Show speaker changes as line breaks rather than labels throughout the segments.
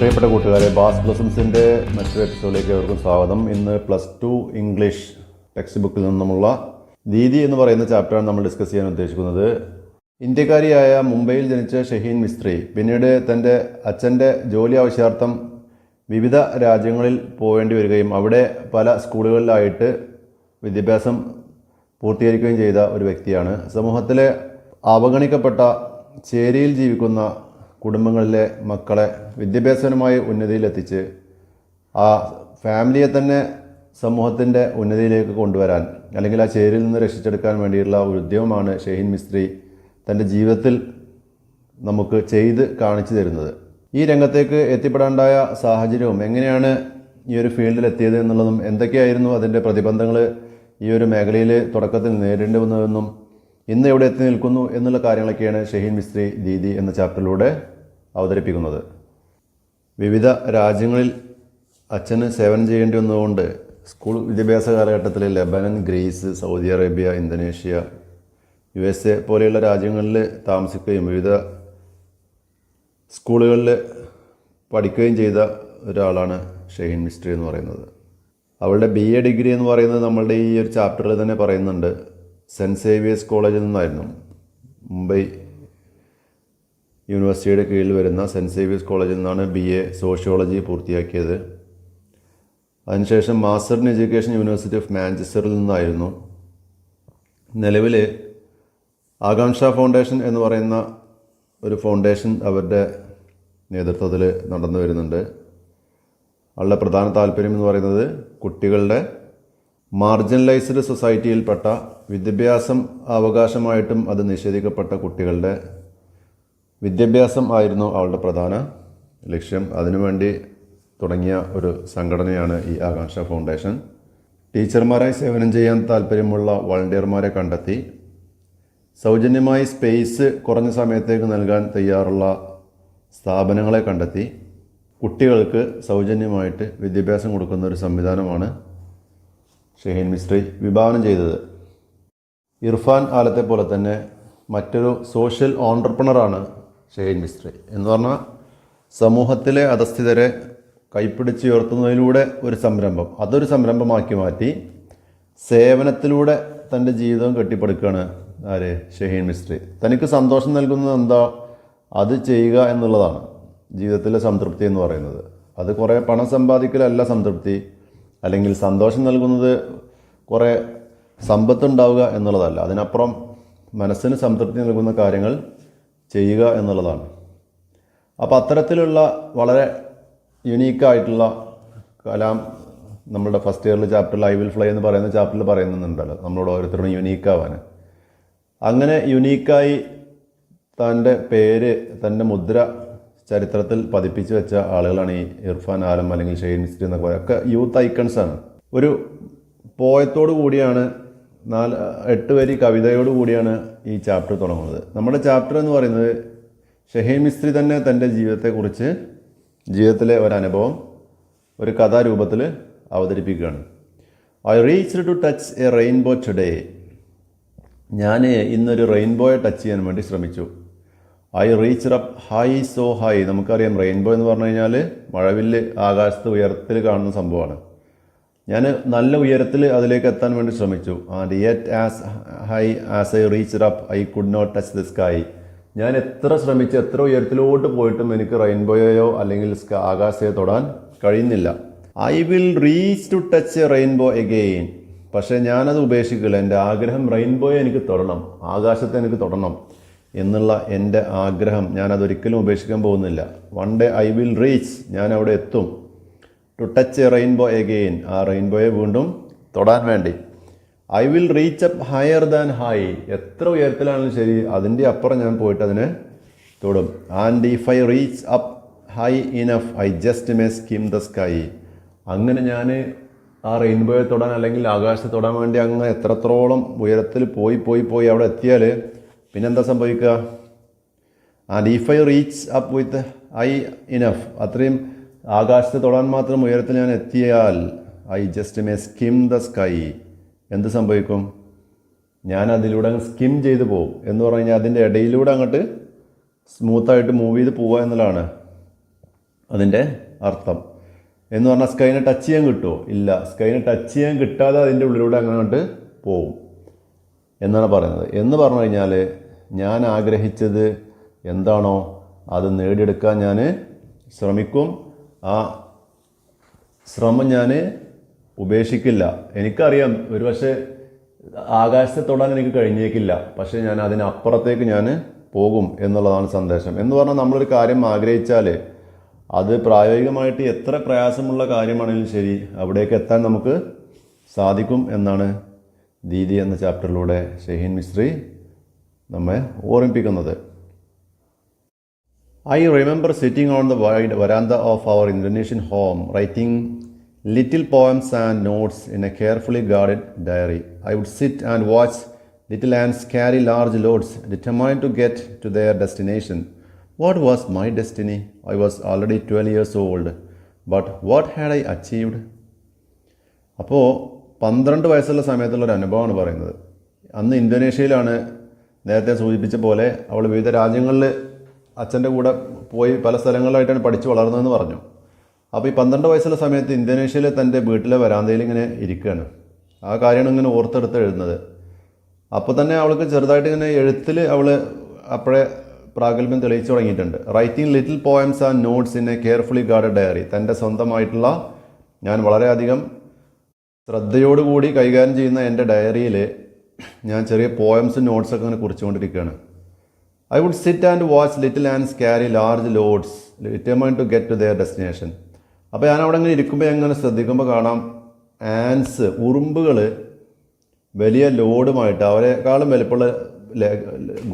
പ്രിയപ്പെട്ട കൂട്ടുകാരെ ബാസ് ബ്ലസംസിന്റെ മറ്റൊരു എപ്പിസോഡിലേക്ക് അവർക്കും സ്വാഗതം. ഇന്ന് പ്ലസ് ടു ഇംഗ്ലീഷ് ടെക്സ്റ്റ് ബുക്കിൽ നിന്നുമുള്ള ദീദി എന്ന് പറയുന്ന ചാപ്റ്ററാണ് നമ്മൾ ഡിസ്കസ് ചെയ്യാൻ ഉദ്ദേശിക്കുന്നത്. ഇന്ത്യക്കാരിയായ മുംബൈയിൽ ജനിച്ച ഷഹീൻ മിസ്ത്രി പിന്നീട് തന്റെ അച്ഛന്റെ ജോലി ആവശ്യാർത്ഥം വിവിധ രാജ്യങ്ങളിൽ പോകേണ്ടി വരികയും അവിടെ പല സ്കൂളുകളിലായിട്ട് വിദ്യാഭ്യാസം പൂർത്തീകരിക്കുകയും ചെയ്ത ഒരു വ്യക്തിയാണ്. സമൂഹത്തിലെ അവഗണിക്കപ്പെട്ട ചേരിയിൽ ജീവിക്കുന്ന കുടുംബങ്ങളിലെ മക്കളെ വിദ്യാഭ്യാസപരമായ ഉന്നതിയിലെത്തിച്ച് ആ ഫാമിലിയെ തന്നെ സമൂഹത്തിന്റെ ഉന്നതിയിലേക്ക് കൊണ്ടുവരാൻ അല്ലെങ്കിൽ ആ ചേരിൽ നിന്ന് രക്ഷിച്ചെടുക്കാൻ വേണ്ടിയുള്ള ഒരു ഉദ്യമമാണ് ഷെഹീൻ മിസ്ത്രി തന്റെ ജീവിതത്തിൽ നമുക്ക് ചെയ്ത് കാണിച്ചു തരുന്നത്. ഈ രംഗത്തേക്ക് എത്തിപ്പെടാണ്ടായ സാഹചര്യവും എങ്ങനെയാണ് ഈ ഒരു ഫീൽഡിൽ എത്തിയത് എന്നുള്ളതും എന്തൊക്കെയായിരുന്നു അതിന്റെ പ്രതിബന്ധങ്ങൾ ഈ ഒരു മേഖലയിൽ തുടക്കത്തിൽ നേരിടേണ്ടി വന്നതെന്നും ഇന്ന് എവിടെ എത്തി നിൽക്കുന്നു എന്നുള്ള കാര്യങ്ങളൊക്കെയാണ് ഷഹീൻ മിസ്ത്രി ദീദി എന്ന ചാപ്റ്ററിലൂടെ അവതരിപ്പിക്കുന്നത്. വിവിധ രാജ്യങ്ങളിൽ അച്ഛന് സേവനം ചെയ്യേണ്ടി വന്നതുകൊണ്ട് സ്കൂൾ വിദ്യാഭ്യാസ കാലഘട്ടത്തിൽ Lebanon Greece Saudi Arabia Indonesia U S A പോലെയുള്ള രാജ്യങ്ങളിൽ താമസിക്കുകയും വിവിധ സ്കൂളുകളിൽ പഠിക്കുകയും ചെയ്ത ഒരാളാണ് ഷഹീൻ മിസ്ട്രി എന്ന് പറയുന്നത്. അവളുടെ ബി എ ഡിഗ്രി എന്ന് പറയുന്നത് നമ്മളുടെ ഈ ഒരു ചാപ്റ്ററിൽ തന്നെ പറയുന്നുണ്ട്. സെന്റ് സേവിയേഴ്സ് കോളേജിൽ നിന്നായിരുന്നു മുംബൈ യൂണിവേഴ്സിറ്റിയുടെ കീഴിൽ വരുന്ന സെന്റ് സേവിയേഴ്സ് കോളേജിൽ നിന്നാണ് ബി എ സോഷ്യോളജി പൂർത്തിയാക്കിയത്. അതിനുശേഷം master in education university of മാഞ്ചസ്റ്ററിൽ നിന്നായിരുന്നു. നിലവിൽ ആകാംക്ഷ ഫൗണ്ടേഷൻ എന്ന് പറയുന്ന ഒരു ഫൗണ്ടേഷൻ അവരുടെ നേതൃത്വത്തിൽ നടന്നു വരുന്നുണ്ട്. അവളുടെ പ്രധാന താല്പര്യം എന്ന് പറയുന്നത് കുട്ടികളുടെ മാർജിനലൈസ്ഡ് സൊസൈറ്റിയിൽപ്പെട്ട വിദ്യാഭ്യാസം അവകാശമായിട്ടും അത് നിഷേധിക്കപ്പെട്ട കുട്ടികളുടെ വിദ്യാഭ്യാസം ആയിരുന്നു അവളുടെ പ്രധാന ലക്ഷ്യം. അതിനുവേണ്ടി തുടങ്ങിയ ഒരു സംഘടനയാണ് ഈ ആകാംക്ഷ ഫൗണ്ടേഷൻ. ടീച്ചർമാരായി സേവനം ചെയ്യാൻ താല്പര്യമുള്ള വളണ്ടിയർമാരെ കണ്ടെത്തി. സൗജന്യമായി സ്പേസ് കുറഞ്ഞ സമയത്തേക്ക് നൽകാൻ തയ്യാറുള്ള സ്ഥാപനങ്ങളെ കണ്ടെത്തി. കുട്ടികൾക്ക് സൗജന്യമായിട്ട് വിദ്യാഭ്യാസം കൊടുക്കുന്ന ഒരു സംവിധാനമാണ് ഷഹീൻ മിസ്ത്രി വിഭാവനം ചെയ്തത്. ഇർഫാൻ ആലത്തെ പോലെ തന്നെ മറ്റൊരു സോഷ്യൽ ഓണ്ടർപ്രണറാണ് ഷെഹീൻ മിസ്ത്രി. എന്ന് പറഞ്ഞാൽ സമൂഹത്തിലെ അധസ്ഥിതരെ കൈപ്പിടിച്ചുയർത്തുന്നതിലൂടെ ഒരു സംരംഭം. അതൊരു സംരംഭമാക്കി മാറ്റി സേവനത്തിലൂടെ തന്റെ ജീവിതം കെട്ടിപ്പടുക്കുകയാണ് ആര്? ഷഹീൻ മിസ്ത്രി. തനിക്ക് സന്തോഷം നൽകുന്നത് എന്താ? അത് ചെയ്യുക എന്നുള്ളതാണ്. ജീവിതത്തിലെ സംതൃപ്തി എന്ന് പറയുന്നത്. അത് കുറേ പണം സമ്പാദിക്കലല്ല സംതൃപ്തി. അല്ലെങ്കിൽ സന്തോഷം നൽകുന്നത് കുറേ സമ്പത്തുണ്ടാവുക എന്നുള്ളതല്ല. അതിനപ്പുറം മനസ്സിന് സംതൃപ്തി നൽകുന്ന കാര്യങ്ങൾ ചെയ്യുക എന്നുള്ളതാണ്. അപ്പോൾ അത്തരത്തിലുള്ള വളരെ യുണീക്കായിട്ടുള്ള കലാം നമ്മളുടെ ഫസ്റ്റ് ഇയറിൽ ചാപ്റ്റർ ഐ വിൽ ഫ്ലൈ എന്ന് പറയുന്ന ചാപ്റ്ററിൽ പറയുന്നുണ്ടല്ലോ. നമ്മളോട് ഓരോരുത്തരോടും യുണീക്കാവാൻ അങ്ങനെ യുണീക്കായി തന്റെ പേര് തന്റെ മുദ്ര ചരിത്രത്തിൽ പതിപ്പിച്ചു വെച്ച ആളുകളാണ് ഈ ഇർഫാൻ ആലം അല്ലെങ്കിൽ ഷെയ്ൻ മിസ്ത്രി എന്നൊക്കെ പറയുക ഒക്കെ യൂത്ത് ഐക്കൺസ് ആണ്. ഒരു പോയത്തോടു കൂടിയാണ് നാല് എട്ട് വരി കവിതയോടു കൂടിയാണ് ഈ ചാപ്റ്റർ തുടങ്ങുന്നത്. നമ്മുടെ ചാപ്റ്റർ എന്ന് പറയുന്നത് ഷഹീൻ മിസ്ത്രി തന്നെ തന്റെ ജീവിതത്തെക്കുറിച്ച് ജീവിതത്തിലെ ഒരനുഭവം ഒരു കഥാരൂപത്തിൽ അവതരിപ്പിക്കുകയാണ്. I reach to touch a rainbow today ഞാൻ ഇന്നൊരു റെയിൻബോയെ ടച്ച് ചെയ്യാൻ വേണ്ടി ശ്രമിച്ചു. I reach up high so high നമുക്കറിയാം റെയിൻബോ എന്ന് പറഞ്ഞു കഴിഞ്ഞാൽ മഴവില്ല് ആകാശത്ത് ഉയരത്തിൽ കാണുന്ന സംഭവമാണ്. ഞാൻ നല്ല ഉയരത്തിൽ അതിലേക്ക് എത്താൻ വേണ്ടി ശ്രമിച്ചു. And yet as high as I reach up I could not touch the sky ഞാൻ എത്ര ശ്രമിച്ച് എത്ര ഉയരത്തിലോട്ട് പോയിട്ടും എനിക്ക് റെയിൻബോയോ അല്ലെങ്കിൽ ആകാശയോ തൊടാൻ കഴിയുന്നില്ല. I will reach to touch rainbow again പക്ഷേ ഞാനത് ഉപേക്ഷിക്കില്ല. എന്റെ ആഗ്രഹം റെയിൻബോയെ എനിക്ക് തൊടണം. ആകാശത്തെ എനിക്ക് തൊടണം. എന്നുള്ള എന്റെ ആഗ്രഹം ഞാനതൊരിക്കലും ഉപേക്ഷിക്കാൻ പോകുന്നില്ല. One day I will reach ഞാൻ അവിടെ എത്തും. To touch a rainbow again ആ റെയിൻബോയെ വീണ്ടും തൊടാൻ വേണ്ടി. I will reach up higher than high എത്ര ഉയരത്തിലാണെങ്കിലും ശരി അതിന്റെ അപ്പുറം ഞാൻ പോയിട്ട് അതിനെ തൊടും. And if I reach up high enough I just may skim the sky അങ്ങനെ ഞാൻ ആ റെയിൻബോയെ തൊടാൻ അല്ലെങ്കിൽ ആകാശത്തെ തൊടാൻ വേണ്ടി അങ്ങ് എത്രത്തോളം ഉയരത്തിൽ പോയി പോയി പോയി അവിടെ എത്തിയാൽ പിന്നെന്താ സംഭവിക്കുക? And if I reach up with I enough അത്രയും ആകാശത്ത് തൊടാൻ മാത്രം ഉയരത്തിൽ ഞാൻ എത്തിയാൽ I just may skim the sky എന്ത് സംഭവിക്കും? ഞാൻ അതിലൂടെ അങ്ങ് സ്കിം ചെയ്തു പോകും. എന്ന് പറഞ്ഞു കഴിഞ്ഞാൽ അതിന്റെ ഇടയിലൂടെ അങ്ങോട്ട് സ്മൂത്തായിട്ട് മൂവ് ചെയ്ത് പോവുക എന്നുള്ളതാണ് അതിന്റെ അർത്ഥം. എന്ന് പറഞ്ഞാൽ സ്കൈനെ ടച്ച് ചെയ്യാൻ കിട്ടുമോ? ഇല്ല. സ്കൈനെ ടച്ച് ചെയ്യാൻ കിട്ടാതെ അതിന്റെ ഉള്ളിലൂടെ അങ്ങോട്ട് പോവും എന്നാണ് പറയുന്നത്. എന്ന് പറഞ്ഞു കഴിഞ്ഞാൽ ഞാൻ ആഗ്രഹിച്ചത് എന്താണോ അത് നേടിയെടുക്കാൻ ഞാൻ ശ്രമിക്കും. ആ ശ്രമം ഞാൻ ഉപേക്ഷിക്കില്ല. എനിക്കറിയാം ഒരു പക്ഷേ ആകാശത്തെ തൊടാൻ എനിക്ക് കഴിഞ്ഞേക്കില്ല. പക്ഷേ ഞാൻ അതിനപ്പുറത്തേക്ക് ഞാൻ പോകും എന്നുള്ളതാണ് സന്ദേശം. എന്ന് പറഞ്ഞാൽ നമ്മളൊരു കാര്യം ആഗ്രഹിച്ചാൽ അത് പ്രായോഗികമായിട്ട് എത്ര പ്രയാസമുള്ള കാര്യമാണെങ്കിലും ശരി അവിടേക്ക് എത്താൻ നമുക്ക് സാധിക്കും എന്നാണ് ദീദി എന്ന ചാപ്റ്ററിലൂടെ ഷഹീൻ മിസ്ത്രി നമ്മെ ഓർമ്മിപ്പിക്കുന്നത്. I remember sitting on the wide veranda of our Indonesian home writing little poems and notes in a carefully guarded diary I would sit and watch little ants carry large loads determined to get to their destination what was my destiny I was already twelve years old but what had I achieved അപ്പോൾ പന്ത്രണ്ട് വയസ്സുള്ള സമയത്തുള്ള ഒരു അനുഭവമാണ് പറയുന്നത്. അന്ന് ഇന്തോനേഷ്യയിലാണ് നേരത്തെ സൂചിപ്പിച്ച പോലെ അവൾ വിവിധ രാജ്യങ്ങളിൽ അച്ഛന്റെ കൂടെ പോയി പല സ്ഥലങ്ങളിലായിട്ടാണ് പഠിച്ചു വളർന്നതെന്ന് പറഞ്ഞു. അപ്പോൾ ഈ പന്ത്രണ്ട് വയസ്സുള്ള സമയത്ത് ഇന്തോനേഷ്യയിലെ തന്റെ വീട്ടിലെ വരാന്തയിൽ ഇങ്ങനെ ഇരിക്കുകയാണ്. ആ കാര്യമാണ് ഇങ്ങനെ ഓർത്തെടുത്ത് എഴുതുന്നത്. അപ്പോൾ തന്നെ അവൾക്ക് ചെറുതായിട്ട് ഇങ്ങനെ എഴുത്തിൽ അവൾ അപ്പോഴേ പ്രാഗൽഭ്യം തെളിയിച്ചു തുടങ്ങിയിട്ടുണ്ട്. Writing little poems and notes in a carefully guard diary തന്റെ സ്വന്തമായിട്ടുള്ള ഞാൻ വളരെയധികം ശ്രദ്ധയോടുകൂടി കൈകാര്യം ചെയ്യുന്ന എന്റെ ഡയറിയിൽ ഞാൻ ചെറിയ പോയംസും നോട്ട്സൊക്കെ അങ്ങനെ കുറിച്ചുകൊണ്ടിരിക്കുകയാണ്. I would sit and watch little ants carry large loads determined to get to their destination അപ്പോൾ ഞാൻ അവിടെ ഇങ്ങനെ ഇരിക്കുമ്പോൾ ഞാൻ ശ്രദ്ധിക്കുമ്പോൾ കാണാം ആൻസ് ഉറുമ്പുകൾ വലിയ ലോഡുമായിട്ട് അവരെക്കാളും വലിപ്പമുള്ള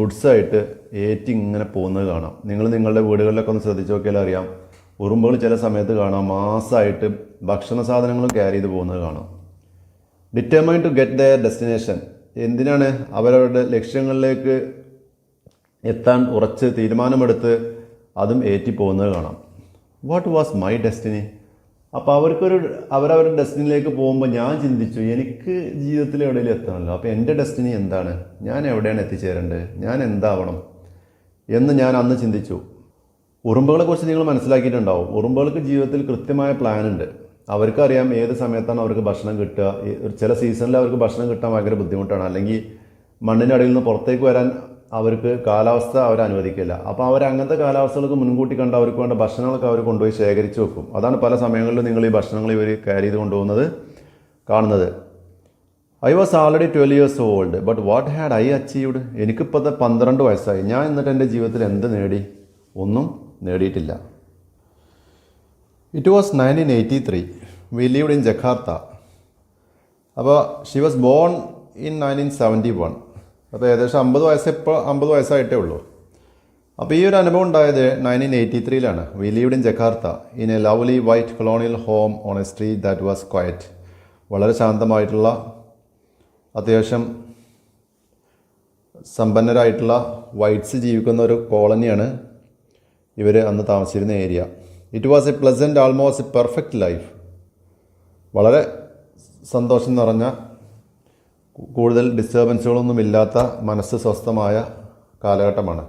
ഗുഡ്സായിട്ട് ഏറ്റി ഇങ്ങനെ പോകുന്നത് കാണാം. നിങ്ങൾ നിങ്ങളുടെ വീടുകളിലൊക്കെ ഒന്ന് ശ്രദ്ധിച്ച് നോക്കിയാൽ അറിയാം. ഉറുമ്പുകൾ ചില സമയത്ത് കാണാം മാസമായിട്ട് ഭക്ഷണ സാധനങ്ങളും ക്യാരി ചെയ്ത് പോകുന്നത് കാണാം. Determined to get their destination എന്തിനാണ് അവരവരുടെ ലക്ഷ്യങ്ങളിലേക്ക് എത്താൻ ഉറച്ച് തീരുമാനമെടുത്ത് അതും ഏറ്റി പോകുന്നത് കാണാം. വാട്ട് വാസ് മൈ ഡെസ്റ്റിനി അപ്പോൾ അവർക്കൊരു അവരവരുടെ ഡെസ്റ്റിനിലേക്ക് പോകുമ്പോൾ ഞാൻ ചിന്തിച്ചു എനിക്ക് ജീവിതത്തിൽ എവിടെയും എത്തണമല്ലോ. അപ്പോൾ എന്റെ ഡെസ്റ്റിനി എന്താണ്? ഞാൻ എവിടെയാണ് എത്തിച്ചേരേണ്ടത്? ഞാൻ എന്താവണം? എന്ന് ഞാൻ അന്ന് ചിന്തിച്ചു. ഉറുമ്പുകളെക്കുറിച്ച് നിങ്ങൾ മനസ്സിലാക്കിയിട്ടുണ്ടാവും. ഉറുമ്പുകൾക്ക് ജീവിതത്തിൽ കൃത്യമായ പ്ലാൻ ഉണ്ട്. അവർക്കറിയാം ഏത് സമയത്താണ് അവർക്ക് ഭക്ഷണം കിട്ടുക. ചില സീസണിൽ അവർക്ക് ഭക്ഷണം കിട്ടാൻ ഭയങ്കര ബുദ്ധിമുട്ടാണ്. അല്ലെങ്കിൽ മണ്ണിന്റെ അടിയിൽ നിന്ന് പുറത്തേക്ക് വരാൻ അവർക്ക് കാലാവസ്ഥ അവർ അനുവദിക്കില്ല. അപ്പോൾ അവർ അങ്ങനത്തെ കാലാവസ്ഥകൾക്ക് മുൻകൂട്ടി കണ്ട് അവർക്ക് വേണ്ട ഭക്ഷണങ്ങളൊക്കെ അവർ കൊണ്ടുപോയി ശേഖരിച്ച് വെക്കും. അതാണ് പല സമയങ്ങളിലും നിങ്ങൾ ഈ ഭക്ഷണങ്ങൾ ഇവർ ക്യാരി ചെയ്ത് കൊണ്ടുപോകുന്നത് കാണുന്നത്. I was already twelve years old but what had I achieved എനിക്കിപ്പോഴത്തെ പന്ത്രണ്ട് വയസ്സായി. ഞാൻ എന്നിട്ട് എന്റെ ജീവിതത്തിൽ എന്ത് നേടി? ഒന്നും നേടിയിട്ടില്ല. It was nineteen eighty three we lived in Jakarta അപ്പോൾ she was born in nineteen seventy one അപ്പോൾ ഏകദേശം അമ്പത് വയസ്സ് ഇപ്പോൾ അമ്പത് വയസ്സായിട്ടേ ഉള്ളൂ. അപ്പോൾ ഈ ഒരു അനുഭവം ഉണ്ടായത് nineteen eighty ത്രീയിലാണ് we lived in Jakarta in a lovely white colonial home on a street that was quiet വളരെ ശാന്തമായിട്ടുള്ള അത്യാവശ്യം സമ്പന്നരായിട്ടുള്ള വൈറ്റ്സ് ജീവിക്കുന്ന ഒരു കോളനിയാണ് ഇവർ അന്ന് താമസിച്ചിരുന്ന area it was a pleasant almost perfect life വളരെ സന്തോഷം നിറഞ്ഞ കൂടുതൽ ഡിസ്റ്റർബൻസുകളൊന്നുമില്ലാത്ത മനസ്സ് സ്വസ്ഥമായ കാലഘട്ടമാണ്.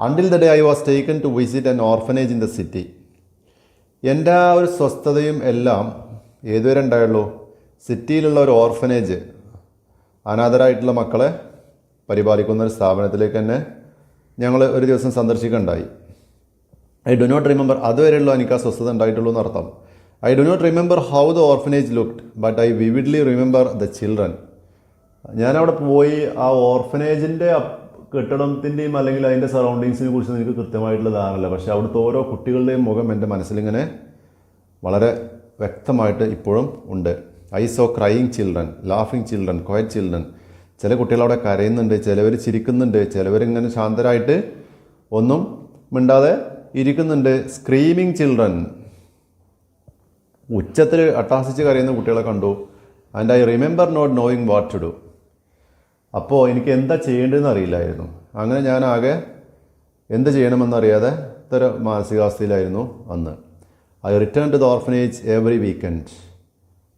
Until the day I was taken to visit an orphanage in the city എന്റെ ആ ഒരു സ്വസ്ഥതയും എല്ലാം ഏതുവരെ ഉണ്ടായുള്ളൂ? സിറ്റിയിലുള്ള ഒരു ഓർഫനേജ് അനാഥരായിട്ടുള്ള മക്കളെ പരിപാലിക്കുന്ന ഒരു സ്ഥാപനത്തിലേക്ക് തന്നെ ഞങ്ങൾ ഒരു ദിവസം സന്ദർശിക്കുകയുണ്ടായി. ഐ ഡു നോട്ട് റിമെമ്പർ അതുവരെയുള്ള എനിക്ക് ആ സ്വസ്ഥത ഉണ്ടായിട്ടുള്ളൂ എന്നർത്ഥം I do not remember how the orphanage looked but I vividly remember the children. ഞാനവിടെ പോയി ആ ഓർഫനേജിന്റെ കെട്ടിടത്തിന്റെയും അല്ലെങ്കിൽ അതിന്റെ സറൗണ്ടിങ്സിനെ കുറിച്ച് എനിക്ക് കൃത്യമായിട്ടുള്ള ധാരണയില്ല. പക്ഷേ അവിടുത്തെ ഓരോ കുട്ടികളുടെയും മുഖം എന്റെ മനസ്സിലിങ്ങനെ വളരെ വ്യക്തമായിട്ട് ഇപ്പോഴും ഉണ്ട്. ഐ സോ ക്രൈയിങ് ചിൽഡ്രൻ ലാഫിങ് ചിൽഡ്രൻ ക്വയറ്റ് ചിൽഡ്രൻ. ചില കുട്ടികൾ അവിടെ കരയുന്നുണ്ട് ചിലവർ ചിരിക്കുന്നുണ്ട് ചിലവരിങ്ങനെ ശാന്തരായിട്ട് ഒന്നും മിണ്ടാതെ ഇരിക്കുന്നുണ്ട് സ്ക്രീമിങ് ചിൽഡ്രൻ ഉച്ചത്തിൽ അട്ടാസിച്ച് കരയുന്ന കുട്ടികളെ കണ്ടു. And I remember not knowing what to do അപ്പോൾ എനിക്ക് എന്താ ചെയ്യേണ്ടതെന്ന് അറിയില്ലായിരുന്നു. അങ്ങനെ ഞാൻ ആകെ എന്ത് ചെയ്യണമെന്നറിയാതെ ഇത്തരം മാനസികാവസ്ഥയിലായിരുന്നു അന്ന്. I return to the orphanage every weekend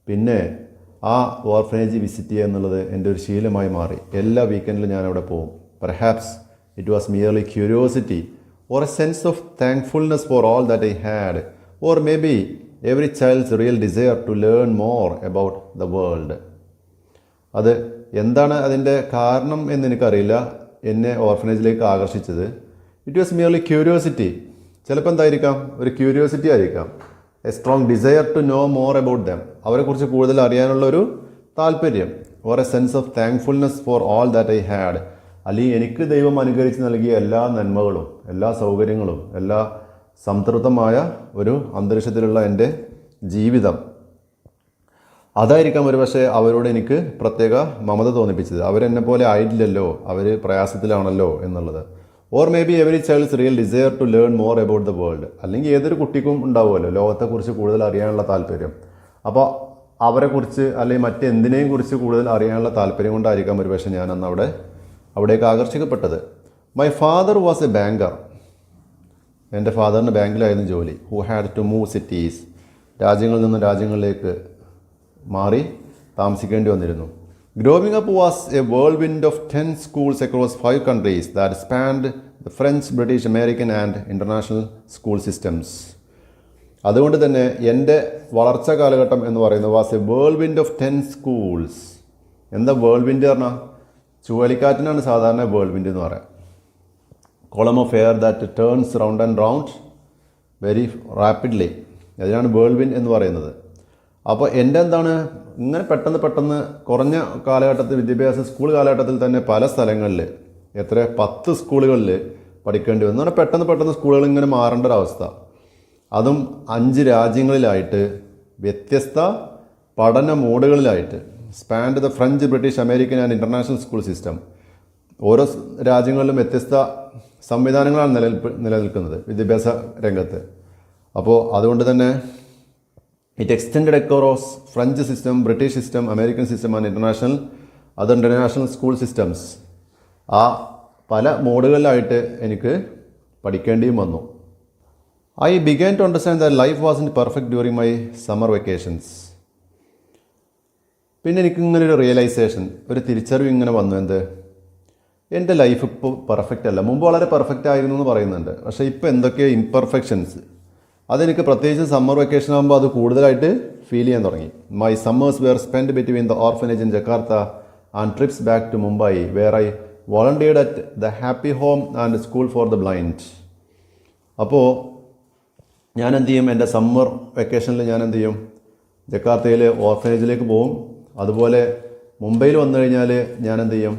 പിന്നെ ആ ഓർഫനേജ് വിസിറ്റ് ചെയ്യുക എന്നുള്ളത് എന്റെ ഒരു ശീലമായി മാറി. എല്ലാ വീക്കെൻഡിലും ഞാൻ അവിടെ പോകും. Perhaps it was merely curiosity or a sense of thankfulness for all that I had or maybe every child's real desire to learn more the world അത് എന്താണ് അതിന്റെ കാരണം എന്ന് എനിക്കറിയില്ല. എന്നെ ഓർഫനേജിലേക്ക് ആകർഷിച്ചത്. ഇറ്റ് വാസ് മിയർലി ക്യൂരിയോസിറ്റി ചിലപ്പോൾ എന്തായിരിക്കാം? ഒരു ക്യൂരിയോസിറ്റി ആയിരിക്കാം. A strong desire to know more about them അവരെക്കുറിച്ച് കൂടുതൽ അറിയാനുള്ള ഒരു താല്പര്യം. Or a sense of thankfulness for all that I had അല്ലെങ്കിൽ എനിക്ക് ദൈവം അനുകരിച്ച് നൽകിയ എല്ലാ നന്മകളും എല്ലാ സൗകര്യങ്ങളും എല്ലാ സംതൃപ്തമായ ഒരു അന്തരീക്ഷത്തിലുള്ള എന്റെ ജീവിതം. അതായിരിക്കാം ഒരു പക്ഷേ അവരോട് എനിക്ക് പ്രത്യേക മമത തോന്നിപ്പിച്ചത്. അവരെന്നെ പോലെ ആയിട്ടില്ലല്ലോ അവർ പ്രയാസത്തിലാണല്ലോ എന്നുള്ളത്. Or maybe every child's real desire to learn more about the world അല്ലെങ്കിൽ ഏതൊരു കുട്ടിക്കും ഉണ്ടാവുമല്ലോ ലോകത്തെക്കുറിച്ച് കൂടുതൽ അറിയാനുള്ള താല്പര്യം. അപ്പോൾ അവരെക്കുറിച്ച് അല്ലെങ്കിൽ മറ്റെന്തിനേയും കുറിച്ച് കൂടുതൽ അറിയാനുള്ള താല്പര്യം കൊണ്ടായിരിക്കാം ഒരു പക്ഷേ ഞാൻ അന്ന് അവിടെ അവിടേക്ക് ആകർഷിക്കപ്പെട്ടത്. My father was a banker എന്റെ ഫാദറിന് ബാങ്കിലായിരുന്നു ജോലി. Who had to move cities രാജ്യങ്ങളിൽ നിന്ന് രാജ്യങ്ങളിലേക്ക് മാറി താമസിക്കേണ്ടി വന്നിരുന്നു. Growing up was a whirlwind of ten schools across five countries that spanned the French British American and international school systems അതുകൊണ്ട് തന്നെ എന്റെ വളർച്ച കാലഘട്ടം എന്ന് പറയുന്നത് was a whirlwind of ten schools എന്താ വേൾഡ് വിൻഡ് പറഞ്ഞാൽ ചുഴലിക്കാറ്റിനാണ് സാധാരണ വേൾഡ് വിൻഡ് എന്ന് പറയാം. Column of air that turns round and round very rapidly അതിനാണ് വേൾഡ് വിൻ എന്ന് പറയുന്നത്. അപ്പോൾ എന്റെ എന്താണ്? ഇങ്ങനെ പെട്ടെന്ന് പെട്ടെന്ന് കുറഞ്ഞ കാലഘട്ടത്തിൽ വിദ്യാഭ്യാസ സ്കൂൾ കാലഘട്ടത്തിൽ തന്നെ പല സ്ഥലങ്ങളിൽ എത്ര പത്ത് സ്കൂളുകളിൽ പഠിക്കേണ്ടി വന്നു. അങ്ങനെ പെട്ടെന്ന് പെട്ടെന്ന് സ്കൂളുകൾ ഇങ്ങനെ മാറേണ്ട ഒരവസ്ഥ. അതും അഞ്ച് രാജ്യങ്ങളിലായിട്ട് വ്യത്യസ്ത പഠന മോഡുകളിലായിട്ട്. Spanned the French British American and international school system ഓരോ രാജ്യങ്ങളിലും വ്യത്യസ്ത സംവിധാനങ്ങളാണ് നിലനിൽപ്പ് നിലനിൽക്കുന്നത് വിദ്യാഭ്യാസ രംഗത്ത്. അപ്പോൾ അതുകൊണ്ട് തന്നെ it extend across French system British system American system and international other international school systems ആ പല മോഡുകളിലായിട്ട് എനിക്ക് പഠിക്കേണ്ടിയും വന്നു. I began to understand the life was in perfect during my summer vacations പിന്നെ എനിക്ക് ഇങ്ങനെ ഒരു റിയലൈസേഷൻ ഒരു തിരിച്ചറിവ് ഇങ്ങനെ വന്നു. എന്ത്? എന്റെ ലൈഫ് ഇപ്പോൾ പെർഫെക്റ്റ് അല്ല. മുമ്പ് വളരെ പെർഫെക്റ്റ് ആയിരുന്നു എന്ന് പറയുന്നുണ്ട്. പക്ഷേ ഇപ്പോൾ എന്തൊക്കെയോ ഇംപെർഫെക്ഷൻസ് അതെനിക്ക് പ്രത്യേകിച്ച് സമ്മർ വെക്കേഷൻ ആകുമ്പോൾ അത് കൂടുതലായിട്ട് ഫീൽ ചെയ്യാൻ തുടങ്ങി. My summers were spend between the orphanage in Jakarta and trips back to Mumbai where I volunteered at the happy home and school for the blind അപ്പോൾ ഞാൻ എന്ത് ചെയ്യും? എന്റെ സമ്മർ വെക്കേഷനിൽ ഞാൻ എന്ത് ചെയ്യും? ജക്കാർത്തയിൽ ഓർഫനേജിലേക്ക് പോകും അതുപോലെ മുംബൈയിൽ വന്നു കഴിഞ്ഞാൽ ഞാൻ എന്ത് ചെയ്യും?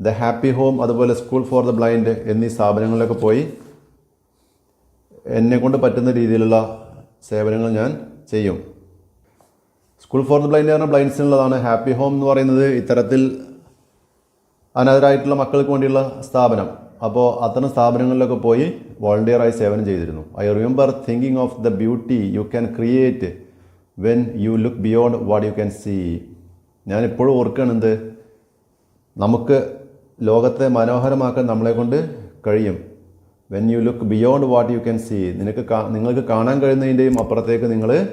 ദ ഹാപ്പി ഹോം അതുപോലെ സ്കൂൾ ഫോർ ദ ബ്ലൈൻഡ് എന്നീ സ്ഥാപനങ്ങളിലൊക്കെ പോയി എന്നെ കൊണ്ട് പറ്റുന്ന രീതിയിലുള്ള സേവനങ്ങൾ ഞാൻ ചെയ്യും. സ്കൂൾ ഫോർ ദ ബ്ലൈൻഡ് പറഞ്ഞാൽ ബ്ലൈൻഡ്സിനുള്ളതാണ് ഹാപ്പി ഹോം എന്ന് പറയുന്നത് ഇത്തരത്തിൽ അനാഥരായിട്ടുള്ള മക്കൾക്ക് വേണ്ടിയുള്ള സ്ഥാപനം. അപ്പോൾ അത്തരം സ്ഥാപനങ്ങളിലൊക്കെ പോയി വോളണ്ടിയറായി സേവനം ചെയ്തിരുന്നു. I remember thinking of the beauty you can create when you look beyond what you can see ഞാൻ ഇപ്പോഴും നമുക്ക് ലോകത്തെ മനോഹരമാക്കാൻ നമ്മളെ കൊണ്ട് കഴിയും. When you look beyond what you can see നിനക്ക് നിങ്ങൾക്ക് കാണാൻ കഴിയുന്നതിന്റെയും അപ്പുറത്തേക്ക് നിങ്ങൾ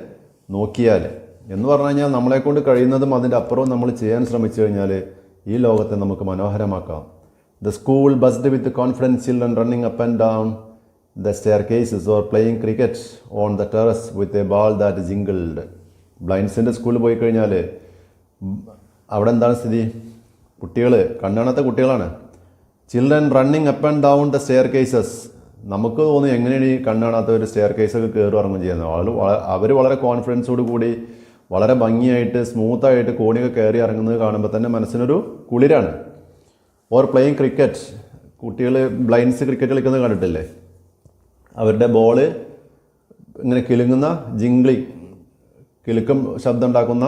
നോക്കിയാൽ എന്ന് പറഞ്ഞു കഴിഞ്ഞാൽ നമ്മളെ കൊണ്ട് കഴിയുന്നതും അതിന്റെ അപ്പുറവും നമ്മൾ ചെയ്യാൻ ശ്രമിച്ചു കഴിഞ്ഞാൽ ഈ ലോകത്തെ നമുക്ക് മനോഹരമാക്കാം. The school buzzed with confidence children running up and down staircases or playing cricket on the terrace with a ball that jingled ബ്ലൈൻഡ്സിന്റെ സ്കൂളിൽ പോയി കഴിഞ്ഞാൽ അവിടെ എന്താണ് സ്ഥിതി? കുട്ടികൾ കണ്ണാണത്തെ കുട്ടികളാണ്. Children running up and down the staircases നമുക്ക് തോന്നി എങ്ങനെയാണ് ഈ കണ്ണാണാത്ത ഒരു സ്റ്റെയർ കേസൊക്കെ കയറി ഇറങ്ങും ചെയ്യുന്നത്? അവർ വളരെ കോൺഫിഡൻസോട് കൂടി വളരെ ഭംഗിയായിട്ട് സ്മൂത്തായിട്ട് കോണിയൊക്കെ കയറി ഇറങ്ങുന്നത് കാണുമ്പോൾ തന്നെ മനസ്സിനൊരു കുളിരാണ്. ഓർ പ്ലേയിങ് ക്രിക്കറ്റ് കുട്ടികൾ ബ്ലൈൻഡ്സ് ക്രിക്കറ്റ് കളിക്കുന്നത് കണ്ടിട്ടില്ലേ? അവരുടെ ബോൾ ഇങ്ങനെ കിലുങ്ങുന്ന ജിംഗ്ലി കിലുക്കം ശബ്ദം ഉണ്ടാക്കുന്ന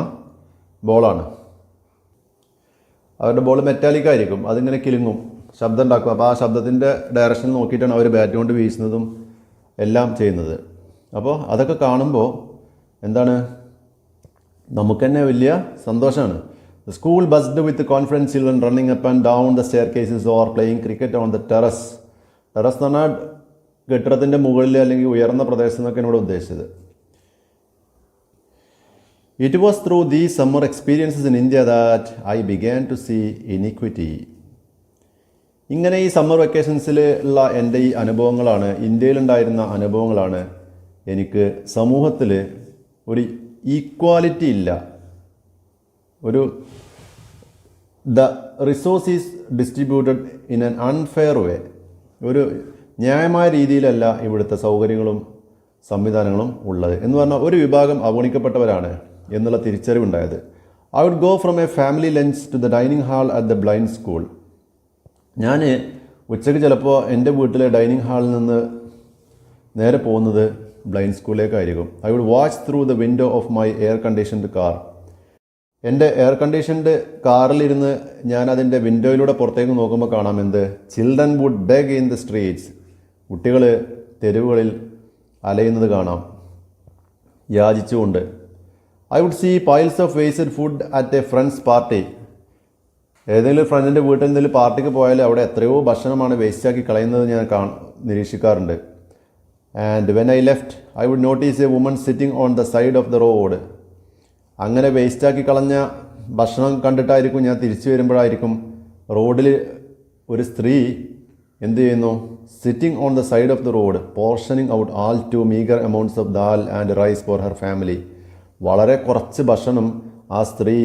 ബോളാണ് അവരുടെ ബോൾ മെറ്റാലിക് ആയിരിക്കും. അതിങ്ങനെ കിലുങ്ങും ശബ്ദം ഉണ്ടാക്കും അപ്പോൾ ആ ശബ്ദത്തിന്റെ ഡയറക്ഷൻ നോക്കിയിട്ടാണ് അവർ ബാറ്റ് കൊണ്ട് വീശുന്നതും എല്ലാം ചെയ്യുന്നത്. അപ്പോൾ അതൊക്കെ കാണുമ്പോൾ എന്താണ്? നമുക്ക് തന്നെ വലിയ സന്തോഷമാണ്. School buzzed with confidence children running up and down the staircases or playing cricket on the terrace terrace എന്ന് പറഞ്ഞാൽ കെട്ടിടത്തിന്റെ മുകളിൽ അല്ലെങ്കിൽ ഉയർന്ന പ്രദേശം എന്നൊക്കെ ഇവിടെ ഉദ്ദേശിച്ചത്. It was through the summer experiences in India that I began to see inequity ഇങ്ങനെ ഈ സമ്മർ വെക്കേഷൻസിൽ ഉള്ള എന്റെ ഈ അനുഭവങ്ങളാണ് ഇന്ത്യയിലുണ്ടായിരുന്ന അനുഭവങ്ങളാണ് എനിക്ക് സമൂഹത്തിൽ ഒരു ഈക്വാലിറ്റി ഇല്ല. ഒരു the resource is distributed in an unfair way ഒരു ന്യായമായ രീതിയിലല്ല ഇവിടുത്തെ സൗകര്യങ്ങളും സംവിധാനങ്ങളും ഉള്ളത്. എന്ന് പറഞ്ഞാൽ ഒരു വിഭാഗം അവഗണിക്കപ്പെട്ടവരാണ് എന്നുള്ള തിരിച്ചറിവുണ്ടായത്. I would go from a family lunch to the dining hall at the blind school ഞാൻ ഉച്ചയ്ക്ക് ചിലപ്പോൾ എന്റെ വീട്ടിലെ ഡൈനിങ് ഹാളിൽ നിന്ന് നേരെ പോകുന്നത് blind സ്കൂളിലേക്കായിരിക്കും I would watch through the window of my air conditioned car എന്റെ എയർ കണ്ടീഷൻഡ് കാറിലിരുന്ന് ഞാൻ അതിന്റെ വിൻഡോയിലൂടെ പുറത്തേക്ക് നോക്കുമ്പോൾ കാണാം എന്ത്. Children would beg in the streets കുട്ടികൾ തെരുവുകളിൽ അലയുന്നത് കാണാം. യാചിച്ചുകൊണ്ട്. I would see piles of wasted food at a friend's party ഏതെങ്കിലും ഫ്രണ്ടിന്റെ വീട്ടിൽ എന്തെങ്കിലും പാർട്ടിക്ക് പോയാൽ അവിടെ എത്രയോ ഭക്ഷണമാണ് വേസ്റ്റാക്കി കളയുന്നത് ഞാൻ കാ നിരീക്ഷിക്കാറുണ്ട്. And when I left I would notice a woman sitting on the side of the road അങ്ങനെ വേസ്റ്റാക്കി കളഞ്ഞ ഭക്ഷണം കണ്ടിട്ടായിരിക്കും ഞാൻ തിരിച്ചു വരുമ്പോഴായിരിക്കും റോഡിൽ ഒരു സ്ത്രീ എന്തു ചെയ്യുന്നു? Sitting on the side of the road portioning out all too meagre amounts of dal and rice for her family വളരെ കുറച്ച് ഭക്ഷണം ആ സ്ത്രീ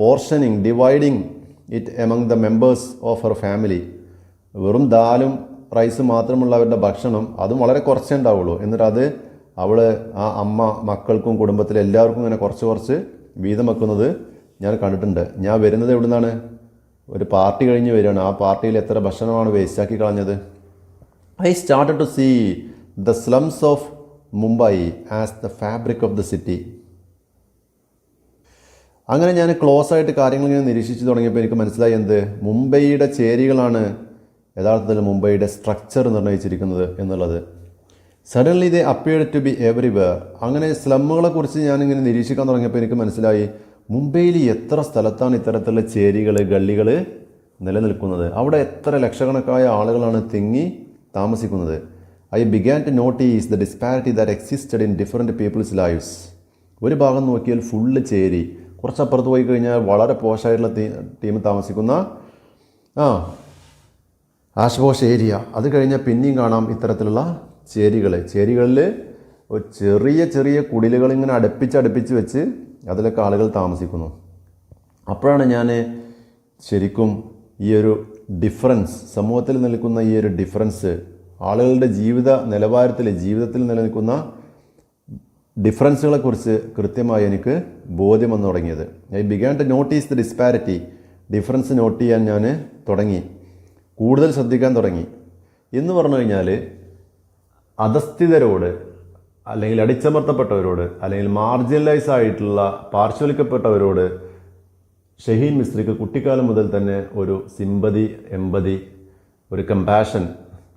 portioning dividing it among the members of her family വെറും ദാലും റൈസ് മാത്രമുള്ള അവരുടെ ഭക്ഷണം അതും വളരെ കുറച്ചേ ഉണ്ടാവുള്ളൂ. എന്നിട്ട് അത് അവൾ ആ അമ്മ മക്കൾക്കും കുടുംബത്തിലെ എല്ലാവർക്കും ഇങ്ങനെ കുറച്ച് കുറച്ച് വീതം വെക്കുന്നത് ഞാൻ കണ്ടിട്ടുണ്ട്. ഞാൻ വരുന്നത് എവിടെ നിന്നാണ് ഒരു പാർട്ടി കഴിഞ്ഞ് വരികയാണ്. ആ പാർട്ടിയിൽ എത്ര ഭക്ഷണമാണ് വേസ്റ്റാക്കി കളഞ്ഞത്? I started to see the slums of Mumbai as the fabric of the city അങ്ങനെ ഞാൻ ക്ലോസ് ആയിട്ട് കാര്യങ്ങൾ ഇങ്ങനെ നിരീക്ഷിച്ച് തുടങ്ങിയപ്പോൾ എനിക്ക് മനസ്സിലായി എന്ത്? മുംബൈയുടെ ചേരികളാണ് യഥാർത്ഥത്തിൽ മുംബൈയുടെ സ്ട്രക്ചർ നിർണയിച്ചിരിക്കുന്നത് എന്നുള്ളത്. സഡൻലി ഇത് അപ്പിയർ ടു ബി എവറിവെയർ അങ്ങനെ സ്ലമ്മുകളെ കുറിച്ച് ഞാനിങ്ങനെ നിരീക്ഷിക്കാൻ തുടങ്ങിയപ്പോൾ എനിക്ക് മനസ്സിലായി മുംബൈയിൽ എത്ര സ്ഥലത്താണ് ഇത്തരത്തിലുള്ള ചേരികൾ ഗള്ളികൾ നിലനിൽക്കുന്നത്? അവിടെ എത്ര ലക്ഷക്കണക്കായ ആളുകളാണ് തിങ്ങി താമസിക്കുന്നത്. I began to notice the disparity that existed in different people's lifes ഒരു ഭാഗം നോക്കിയാൽ ഫുള്ള് ചേരി. കുറച്ചപ്പുറത്ത് പോയി കഴിഞ്ഞാൽ വളരെ പോഷായിട്ടുള്ള ടീം താമസിക്കുന്ന ആ ആശ്പോഷ ഏരിയ. അത് കഴിഞ്ഞാൽ പിന്നെയും കാണാം ഇത്തരത്തിലുള്ള ചേരികൾ ചേരികളിൽ ഒരു ചെറിയ ചെറിയ കുടിലുകൾ ഇങ്ങനെ അടുപ്പിച്ച് അടുപ്പിച്ച് വെച്ച് അതിലൊക്കെ ആളുകൾ താമസിക്കുന്നു. അപ്പോഴാണ് ഞാൻ ശരിക്കും ഈ ഒരു ഡിഫറൻസ് സമൂഹത്തിൽ നിൽക്കുന്ന ഈ ഒരു ഡിഫറൻസ് ആളുകളുടെ ജീവിത നിലവാരത്തിൽ ജീവിതത്തിൽ നിലനിൽക്കുന്ന ഡിഫറൻസുകളെക്കുറിച്ച് കൃത്യമായി എനിക്ക് ബോധ്യം വന്നു തുടങ്ങിയത്. I began to notice the disparity difference note ചെയ്യാൻ ഞാൻ തുടങ്ങി. കൂടുതൽ ശ്രദ്ധിക്കാൻ തുടങ്ങി. എന്ന് പറഞ്ഞു കഴിഞ്ഞാൽ അധസ്ഥിതരോട് അല്ലെങ്കിൽ അടിച്ചമർത്തപ്പെട്ടവരോട് അല്ലെങ്കിൽ മാർജിനലൈസ് ആയിട്ടുള്ള പാർശ്വലിക്കപ്പെട്ടവരോട് ഷഹീൻ മിസ്ത്രിക്ക് കുട്ടിക്കാലം മുതൽ തന്നെ ഒരു സിമ്പതി എമ്പതി ഒരു കമ്പാഷൻ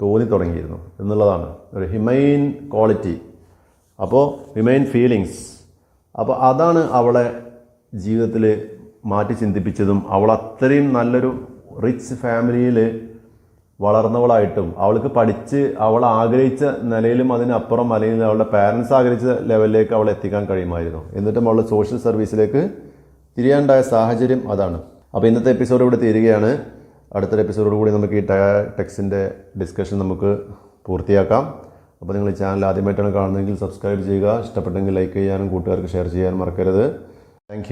തോന്നി തുടങ്ങിയിരുന്നു എന്നുള്ളതാണ്. ഒരു ഹിമൈൻ ക്വാളിറ്റി അപ്പോൾ ഹിമൈൻ ഫീലിങ്സ് അപ്പോൾ അതാണ് അവളെ ജീവിതത്തിൽ മാറ്റി ചിന്തിപ്പിച്ചതും അവൾ അത്രയും നല്ലൊരു റിച്ച് ഫാമിലിയിൽ വളർന്നവളായിട്ടും അവൾക്ക് പഠിച്ച് അവൾ ആഗ്രഹിച്ച നിലയിലും അതിനപ്പുറം അല്ലെങ്കിൽ അവളുടെ പാരൻസ് ആഗ്രഹിച്ച ലെവലിലേക്ക് അവൾ എത്തിക്കാൻ കഴിയുമായിരുന്നു. എന്നിട്ടും അവൾ സോഷ്യൽ സർവീസിലേക്ക് തിരിയാണ്ടായ സാഹചര്യം അതാണ്. അപ്പോൾ ഇന്നത്തെ എപ്പിസോഡ് ഇവിടെ തീരുകയാണ്. അടുത്തൊരു എപ്പിസോഡോട് കൂടി നമുക്ക് ഈ ടെക്സിന്റെ ഡിസ്കഷൻ നമുക്ക് പൂർത്തിയാക്കാം. അപ്പോൾ നിങ്ങൾ ഈ ചാനൽ ആദ്യമായിട്ടാണ് കാണുന്നതെങ്കിൽ സബ്സ്ക്രൈബ് ചെയ്യുക. ഇഷ്ടപ്പെട്ടെങ്കിൽ ലൈക്ക് ചെയ്യാനും കൂട്ടുകാർക്ക് ഷെയർ ചെയ്യാനും മറക്കരുത്. താങ്ക്